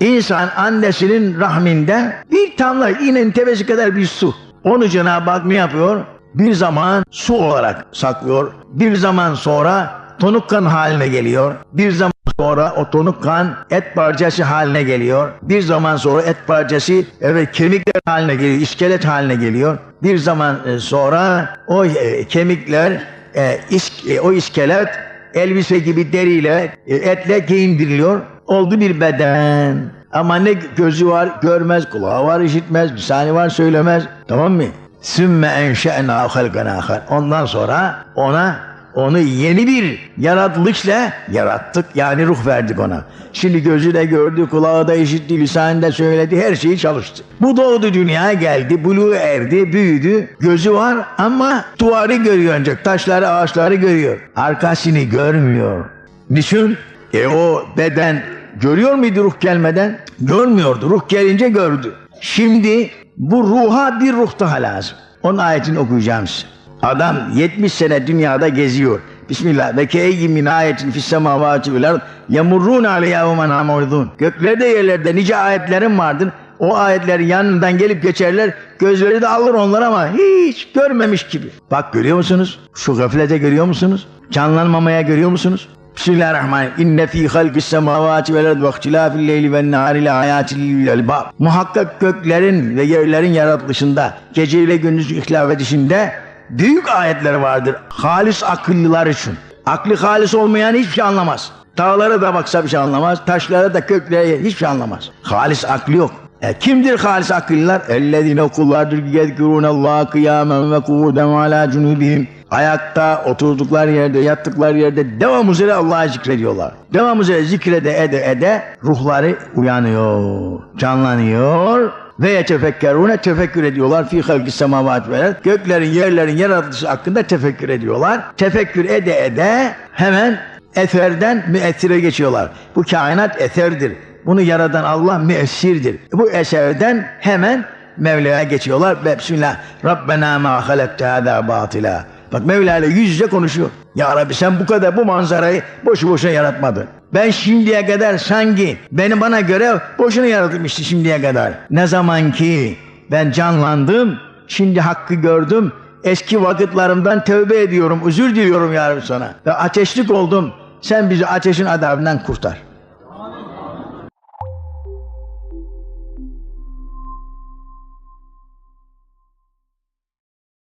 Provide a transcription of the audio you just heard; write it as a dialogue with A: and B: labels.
A: İnsan annesinin rahminden bir damla iğnenin tepesi kadar bir su. Onu Cenab-ı Hak ne yapıyor? Bir zaman su olarak saklıyor. Bir zaman sonra tonuk kan haline geliyor. Bir zaman sonra o tonuk kan et parçası haline geliyor. Bir zaman sonra et parçası evet kemikler haline geliyor, iskelet haline geliyor. Bir zaman e, sonra o e, kemikler, e, o iskelet elbise gibi deriyle, e, etle giyindiriliyor. Oldu bir beden. Ama ne gözü var görmez, kulağı var işitmez, lisani var söylemez. Tamam mı? Sümme enşe'na halkan ahar. Ondan sonra ona onu yeni bir yaratılışla yarattık. Yani ruh verdik ona. Şimdi gözü de gördü, kulağı da işitti, lisanı da söyledi, her şeyi çalıştı. Bu doğdu dünyaya geldi, buluğu erdi, büyüdü. Gözü var ama duvarı görüyor ancak, taşları, ağaçları görüyor. Arkasını görmüyor. Niçin? E o beden görüyor muydu ruh gelmeden? Görmüyordu. Ruh gelince gördü. Şimdi bu ruha bir ruh daha lazım. Onun ayetini okuyacağım size. Adam 70 sene dünyada geziyor. Bismillah. Ve keyyi min ayetin fis semavati vel ard yemurrun aleyha ve men hamurdun. Göklerde yerlerde nice ayetlerim vardır. O ayetlerin yanından gelip geçerler. Gözleri de alır onlar ama hiç görmemiş gibi. Bak görüyor musunuz? Şu gaflete görüyor musunuz? Canlanmamaya görüyor musunuz? Bismillahirrahmanirrahim. İnne fî halkis semâvâti vel ardı ve ihtilâfil leyli ven nâri le albâb. Muhakkak göklerin ve yerlerin yaratılışında, gece ile gündüz ihtilaf edişinde büyük ayetler vardır. Halis akıllılar için. Aklı halis olmayan hiçbir şey anlamaz. Dağlara da baksa bir şey anlamaz. Taşlara da köklere hiçbir şey anlamaz. Halis aklı yok. E, kimdir halis akıllılar? Ellezine kullardır ki yezkurûnallâhe kıyâmen ve kûden ve alâ cunûbihim. Ayakta, oturdukları yerde, yattıkları yerde devam üzere Allah'ı zikrediyorlar. Devam üzere zikrede ede ede ruhları uyanıyor, canlanıyor ve yetefekkerune tefekkür ediyorlar fi halkis semavat ard. Göklerin, yerlerin yaratılışı hakkında tefekkür ediyorlar. Tefekkür ede ede hemen eserden müessire geçiyorlar. Bu kainat eserdir. Bunu yaradan Allah müessirdir. Bu eserden hemen Mevla'ya geçiyorlar ve Bismillah Rabbena ma halakte hâzâ batila. Bak Mevla ile yüz yüze konuşuyor. Ya Rabbi sen bu kadar bu manzarayı boşu boşuna yaratmadın. Ben şimdiye kadar sanki beni bana göre boşuna yaratılmıştı şimdiye kadar. Ne zaman ki ben canlandım, şimdi hakkı gördüm, eski vakitlerimden tövbe ediyorum, özür diliyorum ya Rabbi sana. Ve ateşlik oldum, sen bizi ateşin adabından kurtar.